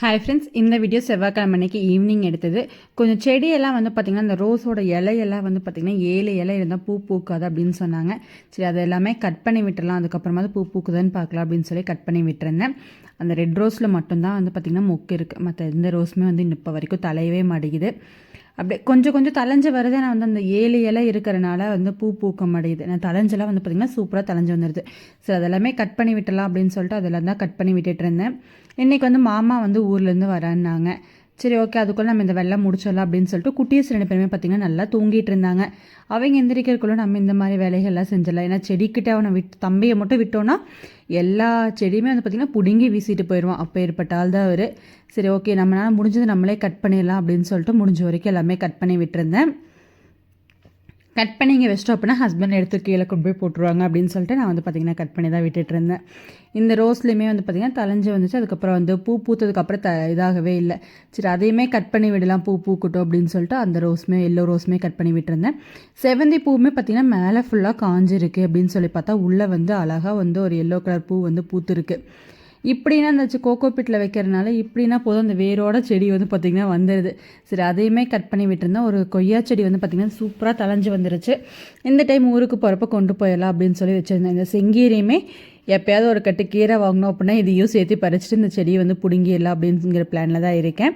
Hi friends இந்த video செவ்வாய்க்கிழமை அன்னைக்கு ஈவினிங் எடுத்தது. கொஞ்சம் செடியெல்லாம் வந்து பார்த்திங்கன்னா இந்த ரோஸோட இலையெல்லாம் வந்து பார்த்திங்கன்னா ஏழு இலை இருந்தால் பூ பூக்காது அப்படின்னு சொன்னாங்க. சரி அது எல்லாமே கட் பண்ணி விட்டுடலாம். அதுக்கப்புறமா பூ பூக்குதுன்னு பார்க்கலாம் அப்படின்னு சொல்லி கட் பண்ணி விட்டுருந்தேன். அந்த ரெட் ரோஸில் மட்டும்தான் வந்து பார்த்திங்கன்னா மொக்கு இருக்குது மற்ற எந்த ரோஸுமே வந்து இப்போ வரைக்கும் தலையவே மாட்டேங்குது. அப்படியே கொஞ்சம் கொஞ்சம் தலைஞ்சு வருது. நான் வந்து அந்த ஏழு இலை இருக்கிறனால வந்து பூ பூக்க மாட்டேங்குது. நான் தலைஞ்செல்லாம் வந்து பார்த்திங்கன்னா சூப்பராக தலைஞ்சு வந்துடுது சரி அதெல்லாமே கட் பண்ணி விட்டலாம் அப்படின்னு சொல்லிட்டு அதெல்லாம் தான் கட் பண்ணி விட்டுட்டு இருந்தேன். இன்றைக்கி வந்து மாமா வந்து ஊர்லேருந்து வரேன்னாங்க. சரி ஓகே அதுக்குள்ளே நம்ம இந்த வெள்ளம் முடிச்சிடலாம் அப்படின்னு சொல்லிட்டு குட்டீஸ் ரெண்டு பேருமே பார்த்திங்கன்னா நல்லா தூங்கிட்டு இருந்தாங்க. அவங்க எந்திரிக்கிறதுக்குள்ளே நம்ம இந்த மாதிரி வேலைகள்லாம் செஞ்சிடலாம். ஏன்னா செடிக்கிட்ட அவனை விட்டு தம்பியை மட்டும் விட்டோன்னா எல்லா செடியுமே வந்து பார்த்திங்கன்னா பிடுங்கி வீசிட்டு போயிடுவான். அப்போ ஏற்பட்ட ஆள் தான் அவர். சரி ஓகே நம்மளால் முடிஞ்சது நம்மளே கட் பண்ணிடலாம் அப்படின்னு சொல்லிட்டு முடிஞ்ச வரைக்கும் எல்லாமே கட் பண்ணி விட்டுருந்தேன். கட் பண்ணி இங்கே வச்சிட்டோம் அப்படின்னா ஹஸ்பண்ட் எடுத்து கீழே கொண்டு போய் போட்டுருவாங்க அப்படின்னு சொல்லிட்டு நான் வந்து பார்த்திங்கன்னா கட் பண்ணி தான் விட்டுட்டு இருந்தேன். இந்த ரோஸ்லேயுமே வந்து பார்த்திங்கன்னா தலைஞ்சு வந்துச்சு. அதுக்கப்புறம் வந்து பூ பூத்ததுக்கப்புறம் த இதாகவே இல்லை. சரி அதையுமே கட் பண்ணி விடலாம். பூ பூக்கட்டும் அப்படின்னு சொல்லிட்டு அந்த ரோஸுமே எல்லோ ரோஸுமே கட் பண்ணி விட்டுருந்தேன். செவந்தி பூவுமே பார்த்திங்கன்னா மேலே ஃபுல்லாக காஞ்சிருக்கு அப்படின்னு சொல்லி பார்த்தா உள்ளே வந்து அழகாக வந்து ஒரு எல்லோ கலர் பூ வந்து பூத்துருக்கு. இப்படின்னா அந்த கோகோ பிட்டில் வைக்கிறதுனால இப்படின்னா போதும். அந்த வேரோட செடி வந்து பார்த்திங்கன்னா வந்துடுது சரி அதையுமே கட் பண்ணி விட்டுருந்தேன் ஒரு கொய்யா செடி வந்து பார்த்திங்கன்னா சூப்பராக தலைஞ்சு வந்துருச்சு. இந்த டைம் ஊருக்கு போகிறப்ப கொண்டு போயிடலாம் அப்படின்னு சொல்லி வச்சுருந்தேன். இந்த செங்கீரையுமே எப்போயாவது ஒரு கட்டு கீரை வாங்கினோம் அப்படின்னா இதையும் சேர்த்து பறிச்சுட்டு இந்த செடியை வந்து பிடுங்கிடலாம் அப்படிங்கிற பிளானில் தான் இருக்கேன்.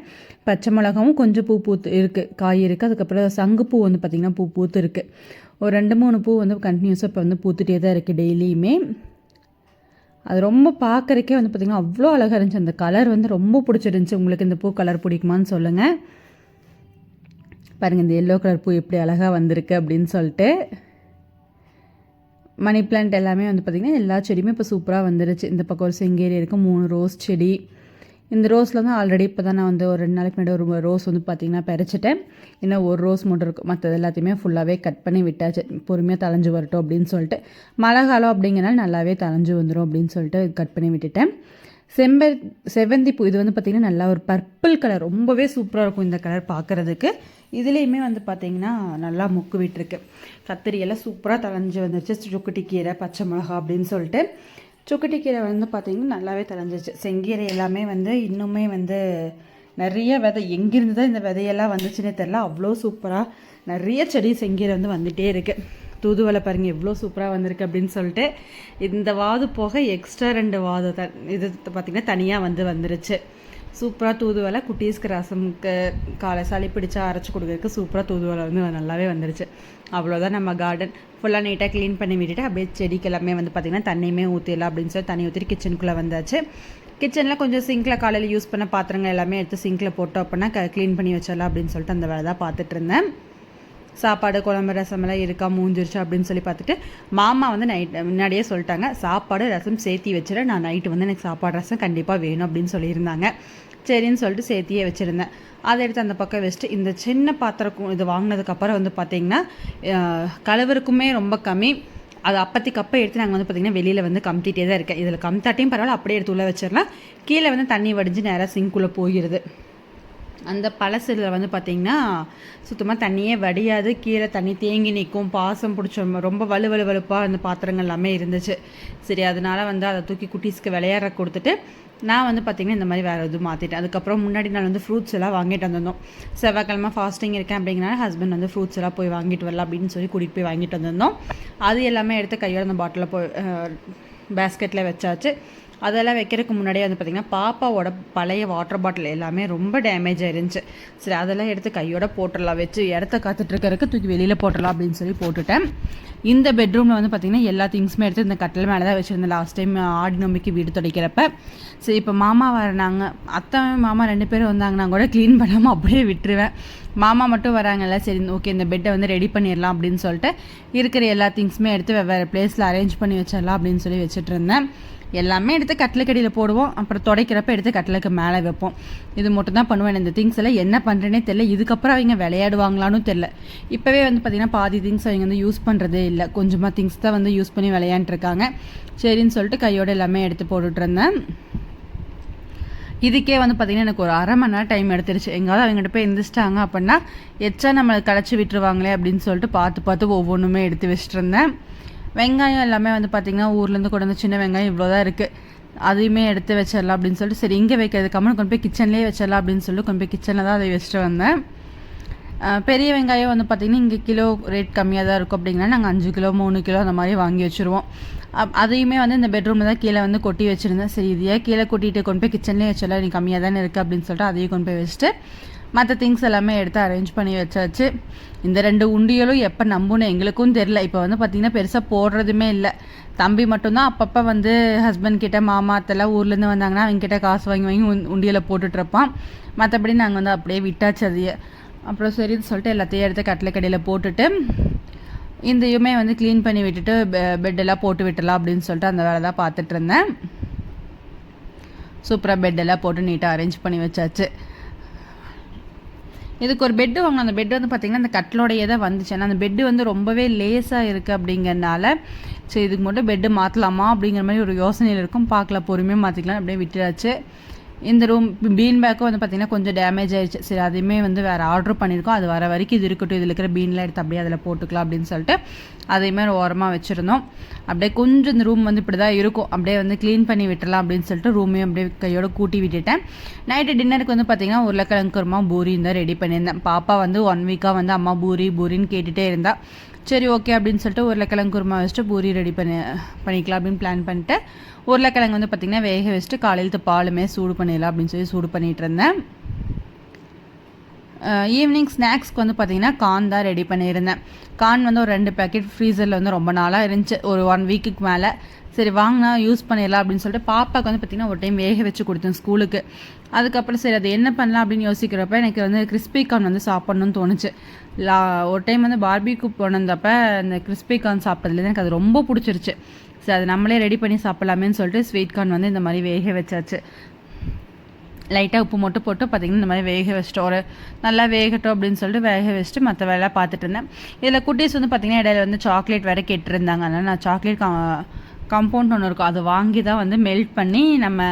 பச்சை மிளகாவும் கொஞ்சம் பூ பூத்து இருக்குது காய் இருக்குது அதுக்கப்புறம் சங்குப்பூ வந்து பார்த்திங்கன்னா பூ பூத்து இருக்குது ஒரு ரெண்டு மூணு பூ வந்து கண்டினியூஸாக இப்போ வந்து பூத்துட்டே தான் இருக்குது டெய்லியுமே அது ரொம்ப பார்க்குறக்கே வந்து பார்த்திங்கன்னா அவ்வளோ அழகாக இருந்துச்சு. அந்த கலர் வந்து ரொம்ப பிடிச்சிருந்துச்சி. உங்களுக்கு இந்த பூ கலர் பிடிக்குமான்னு சொல்லுங்கள் பாருங்கள் இந்த எல்லோ கலர் பூ எப்படி அழகாக வந்திருக்கு அப்படின்னு சொல்லிட்டு. மணி பிளான்ட் எல்லாமே வந்து பார்த்திங்கன்னா எல்லா செடியுமே இப்போ சூப்பராக வந்துருச்சு. இந்த பக்கம் ஒரு செங்கேரி இருக்குது மூணு ரோஸ் செடி. இந்த ரோஸில் தான் ஆல்ரெடி இப்போ தான் நான் வந்து ஒரு ரெண்டு நாளைக்கு முன்னாடி ஒரு ரோஸ் வந்து பார்த்திங்கன்னா பறிச்சிட்டேன். இன்னும் ஒரு ரோஸ் மட்டும் இருக்கும். மற்றது எல்லாத்தையுமே ஃபுல்லாகவே கட் பண்ணி விட்டாச்சு. பொறுமையாக தலைஞ்சு வரட்டும் அப்படின்னு சொல்லிட்டு. மழை காலம் அப்படிங்கிறனால நல்லாவே தலைஞ்சு வந்துடும் அப்படின்னு சொல்லிட்டு கட் பண்ணி விட்டுட்டேன். செம்ப செவந்தி பூ இது வந்து பார்த்திங்கன்னா நல்லா ஒரு பர்பிள் கலர் ரொம்பவே சூப்பராக இருக்கும் இந்த கலர் பார்க்குறதுக்கு இதுலேயுமே வந்து பார்த்திங்கன்னா நல்லா முக்கு விட்டுருக்கு. கத்திரியெல்லாம் சூப்பராக தலைஞ்சு வந்துருச்சு. சுக்குட்டி கீரை பச்சை மிளகா அப்படின்னு சொல்லிட்டு. சுக்கட்டி கீரை வந்து பார்த்திங்கன்னா நல்லாவே தலைஞ்சிச்சு செங்கீரை எல்லாமே வந்து இன்னுமே வந்து நிறைய விதை எங்கேருந்து தான் இந்த விதையெல்லாம் வந்துச்சுன்னே தெரில அவ்வளோ சூப்பராக நிறைய செடி செங்கீரை வந்து வந்துகிட்டே இருக்குது தூதுவலை பாருங்கள் எவ்வளோ சூப்பராக வந்திருக்கு அப்படின்னு சொல்லிட்டு இந்த வாது போக எக்ஸ்ட்ரா ரெண்டு வாது த இது பார்த்திங்கன்னா தனியாக வந்து வந்துருச்சு. சூப்பராக தூதுவலை குட்டீஸ்க்கு ரசமுக்கு காலை சளி பிடிச்சா அரைச்சி கொடுக்கறதுக்கு சூப்பராக தூதுவலை வந்து நல்லாவே வந்துருச்சு. அவ்வளோதான் நம்ம கார்டன் ஃபுல்லாக நீட்டாக க்ளீன் பண்ணி விட்டுட்டு அப்படியே செடிக்கு எல்லாமே வந்து பார்த்திங்கன்னா தண்ணியுமே ஊற்றிடலாம் அப்படின்னு சொல்லி தண்ணி ஊற்றிட்டு கிச்சனுக்குள்ளே வந்தாச்சு. கிச்சனில் கொஞ்சம் சிங்கில் காலையில் யூஸ் பண்ண பாத்திரங்கள் எல்லாமே எடுத்து சிங்கில் போட்டோம் அப்படின்னா க க்ளீன் பண்ணி வச்சிடலாம் அப்படின்னு சொல்லிட்டு அந்த வேலை தான் பார்த்துட்டு இருந்தேன். சாப்பாடு குழம்பு ரசமெல்லாம் இருக்கா மூஞ்சிருச்சு அப்படின்னு சொல்லி பார்த்துட்டு மாமா வந்து நைட் முன்னாடியே சொல்லிட்டாங்க சாப்பாடு ரசம் சேர்த்தி வச்சுட்டு நான் நைட்டு வந்து எனக்கு சாப்பாடு ரசம் கண்டிப்பாக வேணும் அப்படின்னு சொல்லியிருந்தாங்க. சரின்னு சொல்லிட்டு சேர்த்தியே வச்சுருந்தேன். அதை எடுத்து அந்த பக்கம் வச்சுட்டு இந்த சின்ன பாத்திரம் இது வாங்கினதுக்கப்புறம் வந்து பார்த்திங்கன்னா கலவருக்குமே ரொம்ப கம்மி. அது அப்பத்திக்கு அப்போ எடுத்து நாங்கள் வந்து பார்த்திங்கன்னா வெளியில் வந்து கம்த்திட்டே தான் இருக்கேன். இதில் கம்தாட்டையும் பரவாயில்ல அப்படியே எடுத்து உள்ளே வச்சிடலாம். கீழே வந்து தண்ணி வடிஞ்சு நேராக சிங்குள்ளே போயிடுது. அந்த பழசில் வந்து பார்த்திங்கன்னா சுத்தமாக தண்ணியே வடியாது. கீழே தண்ணி தேங்கி நிற்கும் பாசம் பிடிச்ச ரொம்ப வலு வலு வலுப்பாக அந்த பாத்திரங்கள் எல்லாமே இருந்துச்சு. சரி அதனால் வந்து அதை தூக்கி குட்டீஸ்க்கு விளையாட கொடுத்துட்டு நான் வந்து பார்த்திங்கன்னா இந்த மாதிரி வேறு எதுவும் மாற்றிட்டேன் அதுக்கப்புறம் முன்னாடி நான் வந்து ஃப்ரூட்ஸ் எல்லாம் வாங்கிட்டு வந்திருந்தோம். செவ்வாய்க்கிழமை ஃபாஸ்டிங் இருக்கேன் அப்படிங்கிறனால ஹஸ்பண்ட் வந்து ஃப்ரூட்ஸ் எல்லாம் போய் வாங்கிட்டு வரலாம் அப்படின்னு சொல்லி கூட்டிகிட்டு போய் வாங்கிட்டு வந்திருந்தோம். அது எல்லாமே எடுத்து கையோட அந்த பாட்டிலில் போய் பேஸ்கெட்டில் வச்சாச்சு. அதெல்லாம் வைக்கிறதுக்கு முன்னாடியே வந்து பார்த்திங்கன்னா பாப்பாவோட பழைய வாட்டர் பாட்டில் எல்லாமே ரொம்ப டேமேஜ் ஆயிருந்துச்சு. சரி அதெல்லாம் எடுத்து கையோட போட்டுடலாம் வச்சு இடத்த காத்துட்ருக்கறதுக்கு தூக்கி வெளியில் போட்டுடலாம் அப்படின்னு சொல்லி போட்டுட்டேன். இந்த பெட்ரூமில் வந்து பார்த்திங்கன்னா எல்லா திங்ஸுமே எடுத்து இந்த கட்டில் மேலே தான் வச்சுருந்தேன். லாஸ்ட் டைம் ஆடி நம்பிக்கை வீடு துடைக்கிறப்ப. சரி இப்போ மாமா வரனாங்க அத்தை மாமா ரெண்டு பேரும் வந்தாங்கன்னா கூட க்ளீன் பண்ணாமல் அப்படியே விட்டுருவேன். மாமா மட்டும் வராங்கல்ல சரி ஓகே இந்த பெட்டை வந்து ரெடி பண்ணிடலாம் அப்படின்னு சொல்லிட்டு இருக்கிற எல்லா திங்ஸுமே எடுத்து வெவ்வேறு பிளேஸில் அரேஞ்ச் பண்ணி வச்சிடலாம் அப்படின்னு சொல்லி வச்சுட்டு இருந்தேன். எல்லாமே எடுத்து கட்டிலக்கடியில் போடுவோம். அப்புறம் துடைக்கிறப்ப எடுத்து கட்டிலுக்கு மேலே வைப்போம். இது மட்டும் தான் பண்ணுவேன். இந்த திங்ஸ் எல்லாம் என்ன பண்ணுறேனே தெரில இதுக்கப்புறம் அவங்க விளையாடுவாங்களான்னு தெரில இப்போவே வந்து பார்த்திங்கன்னா பாதி திங்ஸ் அவங்க வந்து யூஸ் பண்ணுறதே இல்லை. கொஞ்சமாக திங்ஸ் தான் வந்து யூஸ் பண்ணி விளையாண்டுருக்காங்க. சரின்னு சொல்லிட்டு கையோடு எல்லாமே எடுத்து போட்டுட்ருந்தேன் இதுக்கே வந்து பார்த்திங்கன்னா எனக்கு ஒரு அரை மணி நேரம் டைம் எடுத்துருச்சு. எங்காவது அவங்ககிட்ட போய் எந்திரிச்சிட்டாங்க அப்படின்னா எச்சா நம்மளை களைச்சி விட்டுருவாங்களே அப்படின்னு சொல்லிட்டு பார்த்து பார்த்து ஒவ்வொன்றுமே எடுத்து வச்சுட்டு இருந்தேன். வெங்காயம் எல்லாமே வந்து பார்த்திங்கன்னா ஊர்லேருந்து கொண்டு வந்து சின்ன வெங்காயம் இவ்வளோ தான் இருக்குது அதையுமே எடுத்து வச்சிடலாம் அப்படின்னு சொல்லிட்டு சரி இங்கே வைக்கிறது கம்மன் கொண்டு போய் கிச்சன்லேயே வச்சிடலாம் அப்படின்னு சொல்லிட்டு கொண்டு போய் கிச்சனில் தான் அதை வச்சுட்டு வந்தேன். பெரிய வெங்காயம் வந்து பார்த்திங்கன்னா இங்கே கிலோ ரேட் கம்மியாக தான் இருக்கும். அப்படிங்கன்னா நாங்கள் அஞ்சு கிலோ மூணு கிலோ அந்த மாதிரி வாங்கி வச்சுருவோம். அப் அதையுமே வந்து இந்த பெட்ரூமில் தான் கீழே வந்து கொட்டி வச்சுருந்தேன். சரி இதையே கீழே கொட்டிட்டு கொண்டு போய் கிச்சன்லேயே வச்சிடலாம் நீ கம்மியாக தானே இருக்குது அப்படின்னு சொல்லிட்டு அதையும் கொண்டு போய் வச்சுட்டு மற்ற திங்ஸ் எல்லாமே எடுத்து அரேஞ்ச் பண்ணி வச்சாச்சு. இந்த ரெண்டு உண்டியலும் எப்போ நம்புன்னு எங்களுக்கும் தெரில இப்போ வந்து பார்த்திங்கன்னா பெருசாக போடுறதுமே இல்லை. தம்பி மட்டும்தான் அப்பப்போ வந்து ஹஸ்பண்ட் கிட்ட மாமா அத்தெல்லாம் ஊர்லேருந்து வந்தாங்கன்னா அவங்க கிட்டே காசு வாங்கி வாங்கி உண்டியில் போட்டுட்ருப்பான் மற்றபடி நாங்கள் வந்து அப்படியே விட்டாச்சு அதையே. அப்புறம் சரின்னு சொல்லிட்டு எல்லாத்தையும் எடுத்து கட்டில கடையில் போட்டுட்டு இந்தையுமே வந்து க்ளீன் பண்ணி விட்டுட்டு பெட்டெல்லாம் போட்டு விட்டலாம் அப்படின்னு சொல்லிட்டு அந்த வேலை தான் பார்த்துட்டு இருந்தேன். சூப்பராக பெட்டெல்லாம் போட்டு நீட்டாக அரேஞ்ச் பண்ணி வச்சாச்சு. இதுக்கு ஒரு பெட்டு வாங்கணும். அந்த பெட்டு வந்து பார்த்திங்கன்னா அந்த கட்டிலோடையே தான் வந்துச்சு. ஏன்னா அந்த பெட்டு வந்து ரொம்பவே லேஸாக இருக்குது அப்படிங்கிறனால சரி இதுக்கு மட்டும் பெட்டு மாற்றலாமா அப்படிங்கிற மாதிரி ஒரு யோசனையில் இருக்கும். பார்க்கல பொறுமையாக மாற்றிக்கலாம் அப்படியே விட்டுடாச்சு இந்த ரூம் பீன் பேக்கும் வந்து பார்த்திங்கன்னா கொஞ்சம் டேமேஜ் ஆயிடுச்சு. சரி அதையுமே வந்து வேறு ஆர்டர் பண்ணியிருக்கோம். அது வர வரைக்கும் இது இருக்கட்டும் இதில் இருக்கிற பீன்லாம் எடுத்து அப்படியே அதில் போட்டுக்கலாம் அப்படின்னு சொல்லிட்டு அதையுமே ஓரமாக வச்சுருந்தோம். அப்படியே கொஞ்சம் இந்த ரூம் வந்து இப்படி தான் இருக்கும். அப்படியே வந்து க்ளீன் பண்ணி விட்டுலாம் அப்படின்னு சொல்லிட்டு ரூமையும் அப்படியே கையோடு கூட்டி விட்டுட்டேன். நைட்டு டின்னருக்கு வந்து பார்த்திங்கன்னா உருளைக்கிழங்கு குருமா பூரி தான் ரெடி பண்ணியிருந்தேன். பாப்பா வந்து ஒன் வீக்காக வந்து அம்மா பூரி பூரின்னு கேட்டுகிட்டே இருந்தால் சரி ஓகே அப்படின்னு சொல்லிட்டு உருளைக்கிழங்கு குருமா வச்சுட்டு பூரி ரெடி பண்ணி பண்ணிக்கலாம் அப்படின்னு பிளான் பண்ணிட்டு உருளைக்கிழங்கு வந்து பார்த்திங்கன்னா வேக வச்சுட்டு காலையிலத்து பாலுமே சூடு பண்ணிடலாம் அப்படின்னு சொல்லி சூடு பண்ணிகிட்டு இருந்தேன். ஈவினிங் ஸ்நாக்ஸ்க்கு வந்து பார்த்திங்கன்னா கான் தான் ரெடி பண்ணியிருந்தேன். கான் வந்து ஒரு ரெண்டு பேக்கெட் ஃப்ரீசரில் வந்து ரொம்ப நாளாக இருந்துச்சு. ஒரு ஒன் வீக்குக்கு மேலே சரி வாங்கினா யூஸ் பண்ணிடலாம் அப்படின்னு சொல்லிட்டு பாப்பாவுக்கு வந்து பார்த்திங்கன்னா ஒரு டைம் வேக வச்சு கொடுத்தேன் ஸ்கூலுக்கு அதுக்கப்புறம் சரி அதை என்ன பண்ணலாம் அப்படின்னு யோசிக்கிறப்ப எனக்கு வந்து கிறிஸ்பி கார்ன் வந்து சாப்பிட்ணுன்னு தோணுச்சு. லா ஒரு டைம் வந்து பார்பிக்கு போனந்தப்ப அந்த கிறிஸ்பி கார்ன் சாப்பிட்றதுலேருந்து எனக்கு அது ரொம்ப பிடிச்சிருச்சு. சரி அது நம்மளே ரெடி பண்ணி சாப்பிட்லாமேன்னு சொல்லிட்டு ஸ்வீட் கார்ன் வந்து இந்த மாதிரி வேக வச்சாச்சு. லைட்டாக உப்பு மட்டும் போட்டு பார்த்திங்கன்னா இந்த மாதிரி வேக வச்சிட்டோம். ஒரு நல்லா வேகட்டும் அப்படின்னு சொல்லிட்டு வேக வச்சுட்டு மற்ற வேலை பார்த்துட்டு இருந்தேன். இதில் குட்டீஸ் வந்து பார்த்திங்கன்னா இடையில வந்து சாக்லேட் வேறு கெட்டுருந்தாங்க. அதனால் நான் சாக்லேட் கம்பவுண்ட் ஒன்று இருக்கும். அதை வாங்கி தான் வந்து மெல்ட் பண்ணி நம்ம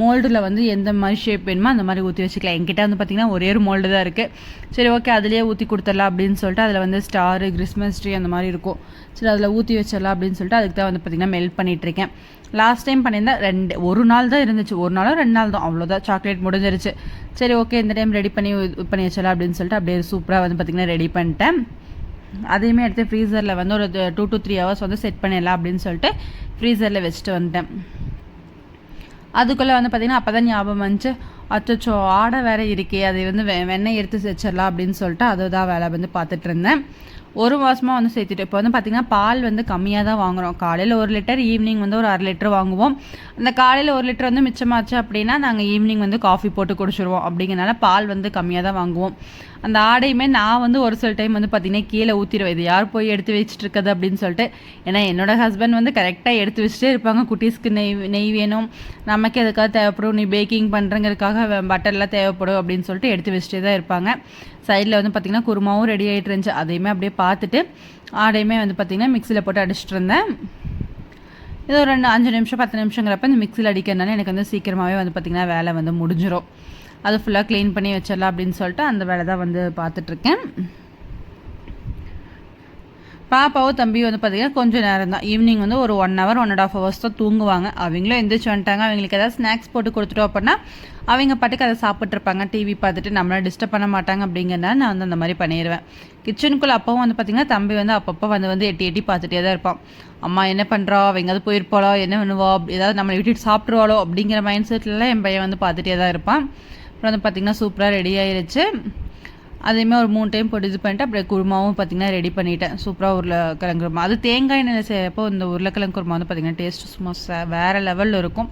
மோல்டில் வந்து எந்த மாதிரி ஷேப் வேணுமோ அந்த மாதிரி ஊற்றி வச்சுக்கலாம். என்கிட்ட வந்து பார்த்திங்கன்னா ஒரே ஒரு மோல்டு தான் இருக்குது சரி ஓகே அதிலேயே ஊற்றி கொடுத்துடலாம் அப்படின்னு சொல்லிட்டு அதில் வந்து ஸ்டாரு கிறிஸ்மஸ் ட்ரீ அந்த மாதிரி இருக்கும். சரி அதில் ஊற்றி வச்சிடலாம் அப்படின்னு சொல்லிட்டு அதுக்கு தான் வந்து பார்த்திங்கன்னா மெல்ட் பண்ணிகிட்ருக்கேன் லாஸ்ட் டைம் பண்ணியிருந்தேன் ரெண்டு ஒரு நாள் தான் இருந்துச்சு. ஒரு நாளும் ரெண்டு நாள் தான். அவ்வளோதான் சாக்லேட் முடிஞ்சிருச்சு. சரி ஓகே இந்த டைம் ரெடி பண்ணி இது பண்ணி வச்சிடலாம் அப்படின்னு சொல்லிட்டு அப்படியே சூப்பராக வந்து பார்த்திங்கன்னா ரெடி பண்ணிட்டேன். அதையுமே எடுத்து ஃப்ரீசரில் வந்து ஒரு டூ டு த்ரீ ஹவர்ஸ் வந்து செட் பண்ணிடலாம் அப்படின்னு சொல்லிட்டு ஃப்ரீசரில் வச்சுட்டு வந்துட்டேன். அதுக்குள்ளே வந்து பார்த்திங்கன்னா அப்போ தான் ஞாபகம் வந்துச்சு. அச்சோ ஆடை வேறு இருக்கே அதை வந்து வெ வெண்ணெய் எடுத்து வச்சிடலாம் அப்படின்னு சொல்லிட்டு அதுதான் வேலை வந்து பார்த்துட்டு இருந்தேன். ஒரு மாதமாக வந்து சேர்த்துட்டு இப்போ வந்து பார்த்திங்கன்னா பால் வந்து கம்மியாக தான் வாங்குகிறோம் காலையில் ஒரு லிட்டர் ஈவினிங் வந்து ஒரு அரை லிட்டர் வாங்குவோம். அந்த காலையில் ஒரு லிட்டர் வந்து மிச்சமாச்சு அப்படின்னா நாங்கள் ஈவினிங் வந்து காஃபி போட்டு குடிச்சிருவோம். அப்படிங்கிறனால பால் வந்து கம்மியாக தான் வாங்குவோம். அந்த ஆடையுமே நான் வந்து ஒரு சில டைம் வந்து பார்த்திங்கன்னா கீழே ஊற்றிடுவேன் இது யார் போய் எடுத்து வச்சுட்டு இருக்குது அப்படின்னு சொல்லிட்டு ஏன்னா என்னோடய ஹஸ்பண்ட் வந்து கரெக்டாக எடுத்து வச்சுட்டே இருப்பாங்க. குட்டீஸ்க்கு நெய் நெய் வேணும். நமக்கு எதுக்காக தேவைப்படும்? நீ பேக்கிங் பண்ணுறங்கிறதுக்காக பட்டர்லாம் தேவைப்படும் அப்படின்னு சொல்லிட்டு எடுத்து வச்சுட்டே தான் இருப்பாங்க. சைடில் வந்து பார்த்திங்கன்னா குருமாவும் ரெடி ஆகிட்டு இருந்துச்சு. அதையுமே அப்படியே பார்த்துட்டு ஆடையுமே வந்து பார்த்திங்கன்னா மிக்சியில் போட்டு அடிச்சிட்டு இருந்தேன் இது ஒரு ரெண்டு அஞ்சு நிமிஷம் பத்து நிமிஷங்கிறப்ப இந்த மிக்சியில் அடிக்கிறதுனால எனக்கு வந்து சீக்கிரமாகவே வந்து பார்த்திங்கன்னா வேலை வந்து முடிஞ்சிடும் அது ஃபுல்லாக க்ளீன் பண்ணி வச்சிடலாம் அப்படின்னு சொல்லிட்டு அந்த வேலை தான் வந்து பார்த்துட்ருக்கேன் பாப்பாவும் தம்பியும் வந்து பார்த்திங்கன்னா கொஞ்சம் நேரம் தான். ஈவினிங் வந்து ஒரு one hour one and half hours தான் தூங்குவாங்க. அவங்களும் எந்திரிச்சு வந்துட்டாங்க. அவங்களுக்கு ஏதாவது ஸ்நாக்ஸ் போட்டு கொடுத்துட்டோம் அப்படின்னா அவங்க பாட்டுக்கு அதை சாப்பிட்ருப்பாங்க டிவி பார்த்துட்டு நம்மளை டிஸ்டர்ப் பண்ண மாட்டாங்க அப்படிங்கிறனால நான் வந்து அந்த மாதிரி பண்ணிடுவேன் கிச்சனுக்குள்ளே அப்பவும் வந்து பார்த்திங்கன்னா தம்பி வந்து அப்பப்போ வந்து வந்து எட்டி எட்டி பார்த்துட்டே தான் இருப்பான். அம்மா என்ன பண்ணுறா அவள் எங்கேயாவது போயிருப்பாளோ? என்ன பண்ணுவா? ஏதாவது நம்மளை விட்டுட்டு சாப்பிட்ருவாளோ அப்படிங்கிற மைண்ட் செட்லலாம் என் பையன் வந்து பார்த்துட்டே தான் இருப்பான். அப்புறம் வந்து பார்த்திங்கன்னா சூப்பராக ரெடி ஆயிருச்சு. அதேமாதிரி ஒரு மூணு டைம் போட்டு இது பண்ணிட்டு அப்படியே குருமாவும் பார்த்திங்கன்னா ரெடி பண்ணிட்டேன். சூப்பராக உருளைக்கிழங்கு குருமா. அது தேங்காய் எண்ணெய் செய்யப்போ இந்த உருளைக்கிழங்கு குருமா வந்து பார்த்திங்கன்னா டேஸ்ட் சும்மா வேறு லெவலில் இருக்கும்.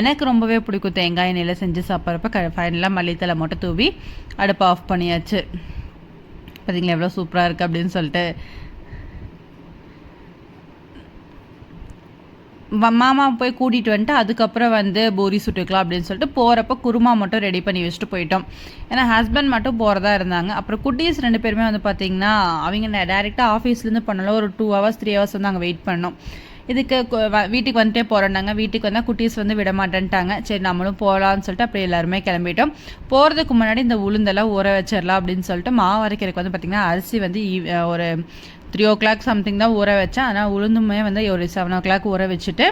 எனக்கு ரொம்பவே பிடிக்கும் தேங்காய் எண்ணெயில் செஞ்சு சாப்பிட்றப்ப. க ஃபைனலாக மல்லித்தலை மட்டும் தூவி அடுப்பை ஆஃப் பண்ணியாச்சு. பார்த்தீங்களா எவ்வளோ சூப்பராக இருக்குது அப்படின்னு சொல்லிட்டு. மாமா போய் கூட்டிகிட்டு வந்துட்டு அதுக்கப்புறம் வந்து பூரி சுட்டுக்கலாம் அப்படின்னு சொல்லிட்டு போகிறப்ப குருமா மட்டும் ரெடி பண்ணி வச்சுட்டு போயிட்டோம். ஏன்னா ஹஸ்பண்ட் மட்டும் போகிறதா இருந்தாங்க. அப்புறம் குட்டீஸ் ரெண்டு பேருமே வந்து பார்த்திங்கன்னா அவங்க டேரெக்டாக ஆஃபீஸ்லேருந்து பண்ணலாம் ஒரு டூ ஹவர்ஸ் த்ரீ ஹவர்ஸ் வந்து அங்கே வெயிட் பண்ணோம். இதுக்கு வீட்டுக்கு வந்துட்டே போகிறோன்னாங்க வீட்டுக்கு வந்தால் குட்டீஸ் வந்து விட மாட்டேன்ட்டாங்க சரி நம்மளும் போகலான்னு சொல்லிட்டு அப்படி எல்லாருமே கிளம்பிட்டோம். போகிறதுக்கு முன்னாடி இந்த உளுந்தெல்லாம் ஊற வச்சிடலாம் அப்படின்னு சொல்லிட்டு மாவு அரைக்கிறதுக்கு வந்து பார்த்திங்கன்னா அரிசி வந்து ஒரு த்ரீ ஓ கிளாக் சம்திங் தான் ஊற வச்சேன். ஆனால் உளுந்துமே வந்து ஒரு செவன் ஓ கிளாக் ஊற வச்சுட்டு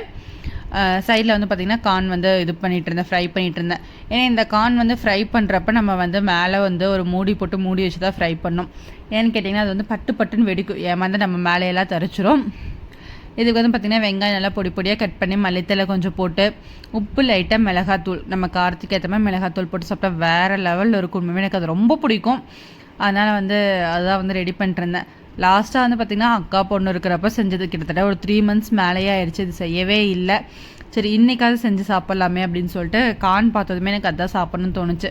சைடில் வந்து பார்த்திங்கன்னா கார்ன் வந்து இது பண்ணிகிட்டு இருந்தேன் ஃப்ரை பண்ணிகிட்டு இருந்தேன். ஏன்னா இந்த கார்ன் வந்து ஃப்ரை பண்ணுறப்ப நம்ம வந்து மேலே வந்து ஒரு மூடி போட்டு மூடி வச்சு தான் ஃப்ரை பண்ணோம். ஏன்னு கேட்டிங்கன்னா அது வந்து பட்டு பட்டுன்னு வெடிக்கும். ஏமாந்து நம்ம மேலையெல்லாம் தரிச்சிரும். இதுக்கு வந்து பார்த்திங்கன்னா வெங்காயம் நல்லா பொடி பொடியாக கட் பண்ணி மல்லித்தலை கொஞ்சம் போட்டு உப்பு லைட்டாக மிளகாத்தூள். நம்ம காரத்துக்கு ஏற்ற மாதிரி மிளகாத்தூள் போட்டு சாப்பிட்டா வேறு லெவலில் இருக்கும். உண்மையுமே எனக்கு அது ரொம்ப பிடிக்கும். அதனால் வந்து அதுதான் வந்து ரெடி பண்ணிட்டுருந்தேன். லாஸ்ட்டாக வந்து பார்த்திங்கன்னா அக்கா பொண்ணு இருக்கிறப்ப செஞ்சது. கிட்டத்தட்ட ஒரு த்ரீ மந்த்ஸ் மேலேயே ஆயிடுச்சு. இது செய்யவே இல்லை. சரி இன்றைக்காவது செஞ்சு சாப்பிட்லாமே அப்படின்னு சொல்லிட்டு கான் பார்த்ததுமே எனக்கு அதான் சாப்பிட்ணுன்னு தோணுச்சு.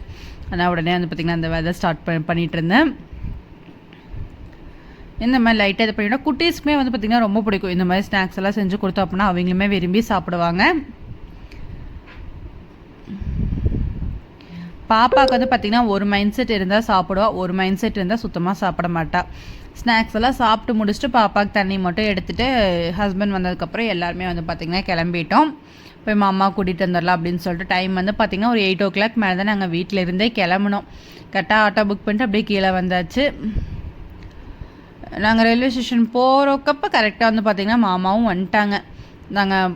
ஆனால் உடனே வந்து பார்த்திங்கன்னா அந்த வெதை ஸ்டார்ட் பண்ணி பண்ணிகிட்டு இருந்தேன் இந்த மாதிரி லைட்டாக இது பண்ணிவிட்டா குட்டீஸ்க்குமே வந்து பார்த்திங்கன்னா ரொம்ப பிடிக்கும். இந்த மாதிரி ஸ்நாக்ஸ் எல்லாம் செஞ்சு கொடுத்தோம் அப்படின்னா அவங்களுமே விரும்பி சாப்பிடுவாங்க. பாப்பாவுக்கு வந்து பார்த்திங்கன்னா ஒரு மைண்ட் செட் இருந்தால் சாப்பிடுவா ஒரு மைண்ட் செட் இருந்தால் சுத்தமாக சாப்பிட மாட்டா. ஸ்நாக்ஸ் எல்லாம் சாப்பிட்டு முடிச்சுட்டு பாப்பாவுக்கு தண்ணி மட்டும் எடுத்துகிட்டு ஹஸ்பண்ட் வந்ததுக்கப்புறம் எல்லாருமே வந்து பார்த்திங்கன்னா கிளம்பிட்டோம். போய் மாமா கூட்டிகிட்டு வந்துடலாம் அப்படின்னு சொல்லிட்டு டைம் வந்து பார்த்திங்கன்னா ஒரு எயிட் ஓ கிளாக் மேலே தான் நாங்கள் வீட்டில் இருந்தே கிளம்புனோம். கரெக்டாக ஆட்டோ புக் பண்ணிட்டு அப்படியே கீழே வந்தாச்சு. நாங்கள் ரயில்வே ஸ்டேஷன் போகிறக்கப்ப கரெக்டாக வந்து பார்த்திங்கன்னா மாமாவும் வந்துட்டாங்க. நாங்கள்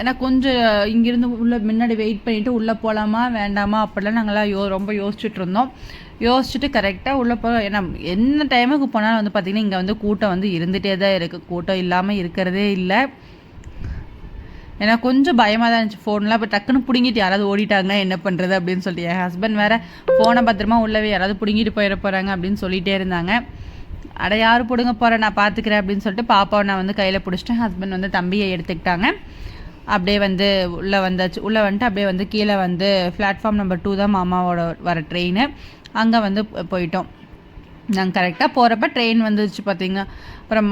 ஏன்னா கொஞ்சம் இங்கேருந்து உள்ளே முன்னாடி வெயிட் பண்ணிவிட்டு உள்ளே போகலாமா வேண்டாமா அப்படிலாம் நாங்களாம் யோ ரொம்ப யோசிச்சுட்டு இருந்தோம். யோசிச்சுட்டு கரெக்டாக உள்ளே போக ஏன்னா என்ன டைமுக்கு போனாலும் வந்து பார்த்திங்கன்னா இங்கே வந்து கூட்டம் வந்து இருந்துகிட்டே தான் இருக்குது கூட்டம் இல்லாமல் இருக்கிறதே இல்லை. ஏன்னா கொஞ்சம் பயமாக தான் இருந்துச்சு. ஃபோன்லாம் இப்போ டக்குன்னு பிடுங்கிட்டு யாராவது ஓடிட்டாங்கன்னா என்ன பண்ணுறது அப்படின்னு சொல்லிட்டு. என் ஹஸ்பண்ட் வேறு ஃபோனை பத்திரமா உள்ளவே யாராவது பிடுங்கிட்டு போயிட போகிறாங்க அப்படின்னு சொல்லிகிட்டே இருந்தாங்க. அட யார் பிடுங்க போகிறேன் நான் பார்த்துக்கிறேன் அப்படின்னு சொல்லிட்டு பாப்பாவை நான் வந்து கையில் பிடிச்சிட்டேன். ஹஸ்பண்ட் வந்து தம்பியை எடுத்துக்கிட்டாங்க. அப்படியே வந்து உள்ளே வந்தாச்சு. உள்ளே வந்துட்டு அப்படியே வந்து கீழே வந்து பிளாட்ஃபார்ம் நம்பர் டூ தான் மாமாவோட வர ட்ரெயின் அங்கே வந்து போயிட்டோம். நாங்கள் கரெக்டாக போகிறப்ப ட்ரெயின் வந்துச்சு பார்த்திங்க அப்புறம்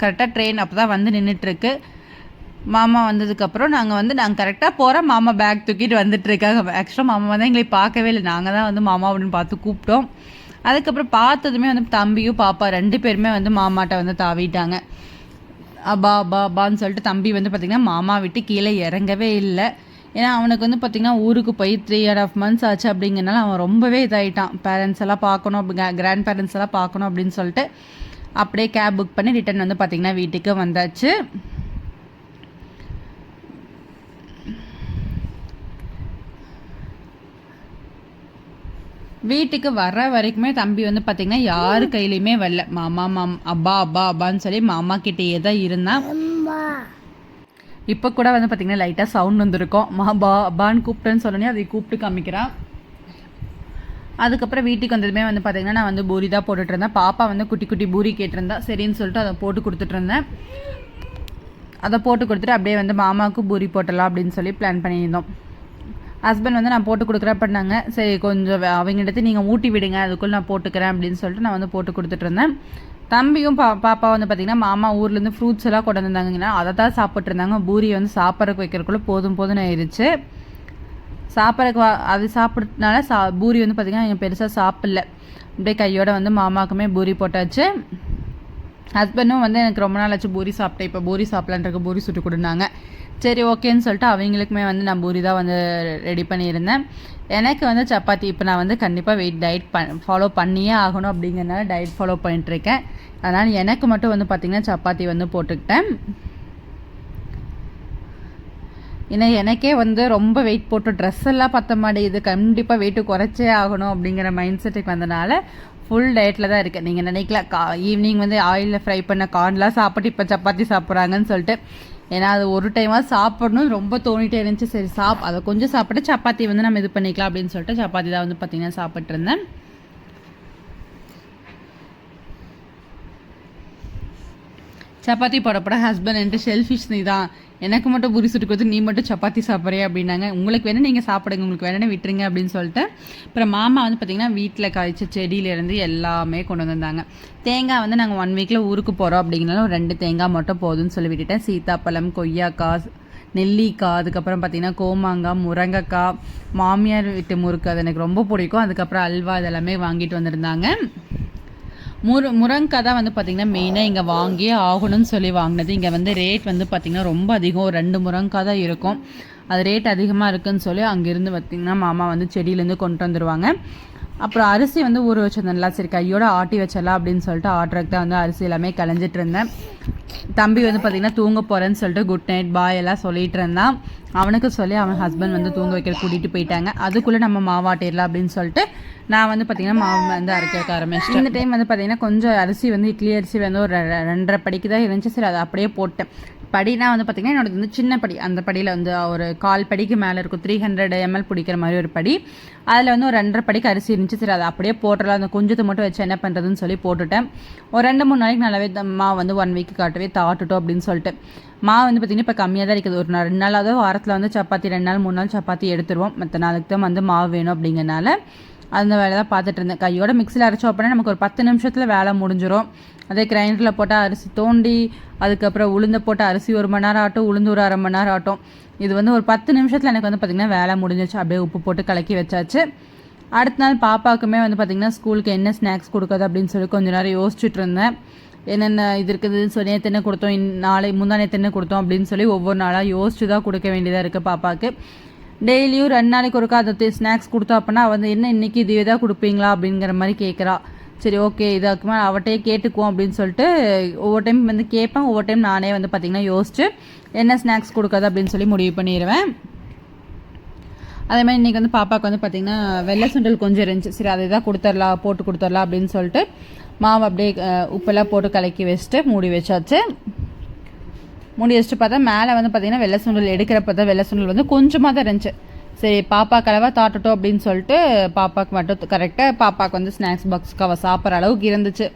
கரெக்டாக ட்ரெயின் அப்போ தான் வந்து நின்றுட்டுருக்கு மாமா வந்ததுக்கப்புறம் நாங்கள் வந்து நாங்கள் கரெக்டாக போகிறோம் மாமா பேக் தூக்கிட்டு வந்துட்டுருக்காங்க. ஆக்சுவலாக மாமா வந்து எங்களை பார்க்கவே இல்லை. நாங்கள் தான் வந்து மாமா அப்படின்னு பார்த்து கூப்பிட்டோம். அதுக்கப்புறம் பார்த்ததுமே வந்து தம்பியும் பாப்பா ரெண்டு பேருமே வந்து மாமாட்ட வந்து தாவிட்டாங்க. அபா அப்பா அப்பான்னு சொல்லிட்டு தம்பி வந்து பார்த்திங்கன்னா மாமா விட்டு கீழே இறங்கவே இல்லை. ஏன்னா அவனுக்கு வந்து பார்த்திங்கன்னா ஊருக்கு போய் த்ரீ அண்ட் ஆஃப் மந்த்ஸ் ஆச்சு அப்படிங்கிறனால அவன் ரொம்பவே இதாகிட்டான் பேரண்ட்ஸ் எல்லாம் பார்க்கணும் அப்படி கிராண்ட் பேரண்ட்ஸ் எல்லாம் பார்க்கணும் அப்படின்னு சொல்லிட்டு அப்படியே கேப் புக் பண்ணி ரிட்டன் வந்து பார்த்திங்கன்னா வீட்டுக்கு வந்தாச்சு. வீட்டுக்கு வர வரைக்குமே தம்பி வந்து பார்த்திங்கன்னா யாரு கையிலையுமே வரல. மாமா மாம் அப்பா அப்பா அப்பான்னு சொல்லி மாமா கிட்டேயே தான் இருந்தான் இப்போ கூட வந்து பார்த்திங்கன்னா லைட்டாக சவுண்ட் வந்திருக்கும். மா பா அப்பான்னு கூப்பிட்டேன்னு சொன்னோன்னே அதை கூப்பிட்டு காமிக்கிறான் அதுக்கப்புறம் வீட்டுக்கு வந்ததுமே வந்து பார்த்திங்கன்னா நான் வந்து பூரி தான் போட்டுட்டு இருந்தேன். பாப்பா வந்து குட்டி குட்டி பூரி கேட்டிருந்தா. சரின்னு சொல்லிட்டு அதை போட்டு கொடுத்துட்டு இருந்தேன். அதை போட்டு கொடுத்துட்டு அப்படியே வந்து மாமாவுக்கு பூரி போட்டலாம் அப்படின்னு சொல்லி பிளான் பண்ணியிருந்தோம். ஹஸ்பண்ட் வந்து நான் போட்டு கொடுக்குறேன். பண்ணாங்க சரி கொஞ்சம் அவங்ககிட்ட நீங்கள் ஊட்டி விடுங்க அதுக்குள்ளே நான் போட்டுக்கிறேன் அப்படின்னு சொல்லிட்டு நான் வந்து போட்டு கொடுத்துட்ருந்தேன் தம்பியும் பா பாப்பா வந்து பார்த்திங்கன்னா மாமா ஊர்லேருந்து ஃப்ரூட்ஸ் எல்லாம் கொண்டு வந்தாங்கன்னா அதை தான் சாப்பிட்ருந்தாங்க பூரி வந்து சாப்பிட்றதுக்கு வைக்கிறக்குள்ளே போதும் போதும்னு ஆயிடுச்சு சாப்பிட்றதுக்கு அது சாப்பிட்றதுனால சா பூரி வந்து பார்த்திங்கன்னா எங்கள் பெருசாக சாப்பிடல. அப்படியே கையோட வந்து மாமாவுக்குமே பூரி போட்டாச்சு. ஹஸ்பண்டும் வந்து எனக்கு ரொம்ப நாள் ஆச்சு பூரி சாப்பிட்டேன். இப்போ பூரி சாப்பிட்லான்றக்கு பூரி சுட்டு கொடுனாங்க சரி ஓகேன்னு சொல்லிட்டு அவங்களுக்குமே வந்து நான் பூரி தான் வந்து ரெடி பண்ணியிருந்தேன். எனக்கு வந்து சப்பாத்தி இப்போ நான் வந்து கண்டிப்பாக வெயிட் டயட் பண் ஃபாலோ பண்ணியே ஆகணும் அப்படிங்கிறனால டயட் ஃபாலோ பண்ணிட்டுருக்கேன். அதனால் எனக்கு மட்டும் வந்து பார்த்திங்கன்னா சப்பாத்தி வந்து போட்டுக்கிட்டேன். ஏன்னா எனக்கே வந்து ரொம்ப வெயிட் போட்டு ட்ரெஸ் எல்லாம் பற்ற மாட்டேங்குது. கண்டிப்பாக வெயிட்டு குறைச்சே ஆகணும் அப்படிங்கிற மைண்ட் செட்டுக்கு வந்தனால ஃபுல் டயட்டில் தான் இருக்குது நீங்கள் நினைக்கல கா ஈவினிங் வந்து ஆயிலில் ஃப்ரை பண்ண கார்ன்லாம் சாப்பிட்டு இப்போ சப்பாத்தி சாப்பிட்றாங்கன்னு சொல்லிட்டு. ஏன்னா அது ஒரு டைமாக சாப்பிடணும். ரொம்ப தோணிட்டே இருந்துச்சு. சரி சாப் அதை கொஞ்சம் சாப்பிட்டு சப்பாத்தி வந்து நம்ம இது பண்ணிக்கலாம் அப்படின்னு சொல்லிட்டு சப்பாத்தி தான் வந்து பார்த்திங்கன்னா சாப்பிட்ருந்தேன் சப்பாத்தி போடப்பட ஹஸ்பண்ட் என்கிட்ட ஷெல்ஃபிஷ் நீ தான் எனக்கு மட்டும் பூரி சுட்டு கொடுத்து நீ மட்டும் சப்பாத்தி சாப்பிட்றே அப்படின்னாங்க. உங்களுக்கு வேணும் நீங்கள் சாப்பிடுங்க உங்களுக்கு வேணும்னு விட்டுருங்க அப்படின்னு சொல்லிட்டு அப்புறம் மாமா வந்து பார்த்திங்கன்னா வீட்டில் காய்ச்ச செடியிலேருந்து எல்லாமே கொண்டு வந்திருந்தாங்க. தேங்காய் வந்து நாங்கள் ஒன் வீக்கில் ஊருக்கு போகிறோம் அப்படிங்கனாலும் ஒரு ரெண்டு தேங்காய் மட்டும் போதும்னு சொல்லி விட்டுட்டேன். சீத்தாப்பழம் கொய்யாக்காய் நெல்லிக்காய் அதுக்கப்புறம் பார்த்திங்கன்னா கோமாங்காய் முருங்கைக்காய் மாமியார் வீட்டு முறுக்கு அது எனக்கு ரொம்ப பிடிக்கும். அதுக்கப்புறம் அல்வா இதெல்லாமே வாங்கிட்டு வந்திருந்தாங்க. முரு முருங்கக்காய் தான் வந்து பார்த்திங்கன்னா மெயினாக இங்கே வாங்கியே ஆகணும்னு சொல்லி வாங்கினது. இங்கே வந்து ரேட் வந்து பார்த்திங்கன்னா ரொம்ப அதிகம். ரெண்டு முருங்கக்காய் தான் இருக்கும். அது ரேட் அதிகமாக இருக்குதுன்னு சொல்லி அங்கேருந்து பார்த்திங்கன்னா மாமா வந்து செடியிலேருந்து கொண்டு வந்துடுவாங்க அப்புறம் அரிசி வந்து ஊற வச்சிருந்தேன்ல சரி கையோட ஆட்டி வச்சிடலாம் அப்படின்னு சொல்லிட்டு ஆட்டுறதுக்கு தான் வந்து அரிசி எல்லாமே கலைஞ்சிட்டு இருந்தேன். தம்பி வந்து பார்த்திங்கன்னா தூங்க போகிறேன்னு சொல்லிட்டு குட் நைட் பாய் எல்லாம் சொல்லிட்டு இருந்தான். அவனுக்கு சொல்லி அவன் ஹஸ்பண்ட் வந்து தூங்க வைக்கிற கூட்டிகிட்டு போயிட்டாங்க. அதுக்குள்ளே நம்ம மாவாட்டிடலாம் அப்படின்னு சொல்லிட்டு நான் வந்து பார்த்திங்கன்னா மாவு வந்து அரைக்க ஆரம்பிச்சிட்டேன். இந்த டைம் வந்து பார்த்திங்கன்னா கொஞ்சம் அரிசி வந்து இட்லி அரிசி வந்து ஒரு ரெ- ரெண்டரை படிக்கு தான் இருந்துச்சு. சரி அதை அப்படியே போட்டேன். படினா வந்து பார்த்திங்கன்னா என்னோடது வந்து சின்ன படி. அந்த படியில் வந்து ஒரு கால் படிக்கு மேலே இருக்கும். த்ரீ ஹண்ட்ரட் எம்எல் பிடிக்கிற மாதிரி ஒரு படி. அதில் வந்து ஒரு ரெண்டரை படிக்கு அரிசி இருந்துச்சு. சரி அதை அப்படியே போட்டுடலாம். அந்த கொஞ்சத்தை மட்டும் வச்சு என்ன பண்ணுறதுன்னு சொல்லி போட்டுட்டேன். ஒரு ரெண்டு மூணு நாளைக்கு நல்லாவே த- மாவு வந்து ஒன் வீக் காட்டவே தாட்டுட்டோம் அப்படின்னு சொல்லிட்டு. மாவு வந்து பார்த்திங்கன்னா இப்போ கம்மியாக தான் இருக்குது. ஒரு நாள் ரெண்டு நாளாவது வாரத்தில் வந்து சப்பாத்தி ரெண்டு நாள் மூணு நாள் சப்பாத்தி எடுத்துருவோம். மற்ற நாளுக்கு தான் வந்து மாவு வேணும் அப்படிங்கறனால. அந்த வேலை தான் பார்த்துட்டு இருந்தேன் கையோட மிக்சியில் அரைச்சோம் அப்படின்னா நமக்கு ஒரு பத்து நிமிஷத்தில் வேலை முடிஞ்சிடும் அதே கிரைண்டரில் போட்டால் அரிசி தோண்டி அதுக்கப்புறம் உளுந்த போட்டு அரிசி ஒரு மணி நேரம் ஆட்டும் உளுந்து ஒரு அரை மணி நேரம் ஆட்டும். இது வந்து ஒரு பத்து நிமிஷத்தில் எனக்கு வந்து பார்த்திங்கன்னா வேலை முடிஞ்சிச்சு. அப்படியே உப்பு போட்டு கலக்கி வச்சாச்சு. அடுத்த நாள் பாப்பாவுக்குமே வந்து பார்த்திங்கன்னா ஸ்கூலுக்கு என்ன ஸ்நாக்ஸ் கொடுக்குறது அப்படின்னு சொல்லி கொஞ்ச நேரம் யோசிச்சுட்டு இருந்தேன் என்னென்ன இது இருக்குதுன்னு சொல்லி நேற்று என்ன கொடுத்தோம். இன் நாளை முந்தா நேற்று என்ன கொடுத்தோம் அப்படின்னு சொல்லி ஒவ்வொரு நாளாக யோசிச்சு தான் கொடுக்க வேண்டியதாக இருக்குது பாப்பாவுக்கு டெய்லியும் ரெண்டு நாளைக்கு ஒருக்கா அதை ஸ்நாக்ஸ் கொடுத்தா அப்படின்னா வந்து என்ன இன்னைக்கு இதுவே தான் கொடுப்பீங்களா? அப்படிங்கிற மாதிரி கேட்குறா. சரி ஓகே இதுக்கு மேலே அவட்டையே கேட்டுக்குவோம் அப்படின்னு சொல்லிட்டு ஒவ்வொரு டைம் வந்து கேட்பேன். ஒவ்வொரு டைம் நானே வந்து பார்த்திங்கன்னா யோசிச்சு என்ன ஸ்நாக்ஸ் கொடுக்குறது அப்படின்னு சொல்லி முடிவு பண்ணிடுவேன் அதே மாதிரி இன்றைக்கி வந்து பாப்பாவுக்கு வந்து பார்த்திங்கன்னா வெள்ளை சுண்டல் கொஞ்சம் இருந்துச்சு. சரி அதை தான் கொடுத்துர்லாம் போட்டு கொடுத்துர்லாம் அப்படின்னு சொல்லிட்டு மாவு அப்படியே உப்பெல்லாம் போட்டு கலக்கி வச்சுட்டு மூடி வச்சாச்சு. மூடி வச்சுட்டு பார்த்தா மேலே வந்து பார்த்திங்கன்னா வெள்ளை சுண்டல் எடுக்கிறப்ப தான் வெள்ளை சுண்டல் வந்து கொஞ்சமாக தான் இருந்துச்சு. சரி பாப்பா கலவா தாட்டுட்டோம் அப்படின்னு சொல்லிட்டு பாப்பாவுக்கு மட்டும் கரெக்டாக பாப்பாவுக்கு வந்து ஸ்நாக்ஸ் பாக்ஸ்க்கு அவள் சாப்பிட்ற அளவுக்கு இருந்துச்சு.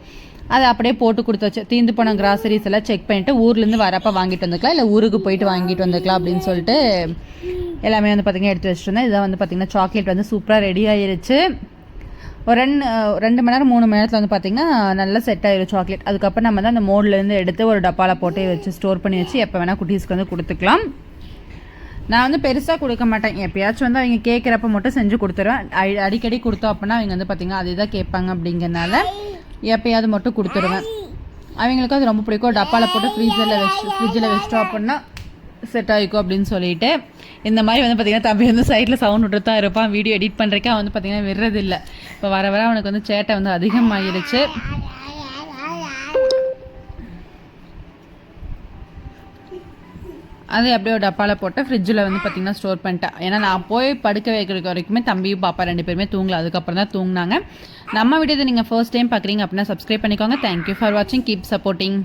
அதை அப்படியே போட்டு கொடுத்தாச்சு தீந்து போன கிராசரிஸ் எல்லாம் செக் பண்ணிவிட்டு ஊர்லேருந்து வரப்போ வாங்கிட்டு வந்துக்கலாம் இல்லை ஊருக்கு போயிட்டு வாங்கிட்டு வந்துக்கலாம் அப்படின்னு சொல்லிட்டு எல்லாமே வந்து பார்த்திங்கன்னா எடுத்து வச்சுட்டு இருந்தேன். இதான் வந்து பார்த்திங்கன்னா சாக்லேட் வந்து சூப்பராக ரெடி ஆயிருச்சு. ஒரு ரெண்டு ரெண்டு மணி நேரம் மூணு மணி நேரத்தில் வந்து பார்த்திங்கன்னா நல்லா செட் ஆயிரும் சாக்லேட் அதுக்கப்புறம் நம்ம தான் அந்த மோட்லேருந்து எடுத்து ஒரு டப்பாவில் போட்டு வச்சு ஸ்டோர் பண்ணி வச்சு எப்போ வேணால் குட்டீஸ்க்கு வந்து கொடுத்துக்கலாம். நான் வந்து பெருசாக கொடுக்க மாட்டேன். எப்பயாச்சும் வந்து அவங்க கேட்குறப்ப மட்டும் செஞ்சு கொடுத்துருவேன். அடி- அடிக்கடி கொடுத்தோம் அப்படின்னா அவங்க வந்து பார்த்திங்கன்னா அதுதான் கேட்பாங்க அப்படிங்கறனால எப்பயாவது மட்டும் கொடுத்துருவேன். அவங்களுக்கு அது ரொம்ப பிடிக்கும். டப்பாவில் போட்டு ஃப்ரீசரில் வச்சு ஃப்ரிட்ஜில் வச்சிட்டோம் அப்படின்னா செட் ஆகிக்கும் அப்படின்னு சொல்லிட்டு இந்த மாதிரி வந்து பார்த்திங்கன்னா தம்பி வந்து சைட்டில் சவுண்ட் விட்டு தான் இருப்பான். வீடியோ எடிட் பண்ணுறக்கே அவன் வந்து பார்த்திங்கன்னா விடுறதில்லை இப்போ வர வர அவனுக்கு வந்து சேட்டை வந்து அதிகமாகிடுச்சு. அது அப்படியே ஒரு டப்பாவில் போட்டு ஃப்ரிட்ஜில் வந்து பார்த்திங்கன்னா ஸ்டோர் பண்ணிட்டேன். ஏன்னா நான் போய் படுக்க வைக்கிறதுக்கு வரைக்குமே தம்பியும் பாப்பா ரெண்டு பேருமே தூங்கல. அதுக்கப்புறம் தான் தூங்கினாங்க. நம்ம வீடியோ நீங்கள் ஃபர்ஸ்ட் டைம் பார்க்குறீங்க அப்படின்னா சப்ஸ்கிரைப் பண்ணிக்கோங்க. தேங்க்யூ ஃபார் வாட்சிங் கீப் சப்போர்ட்டிங்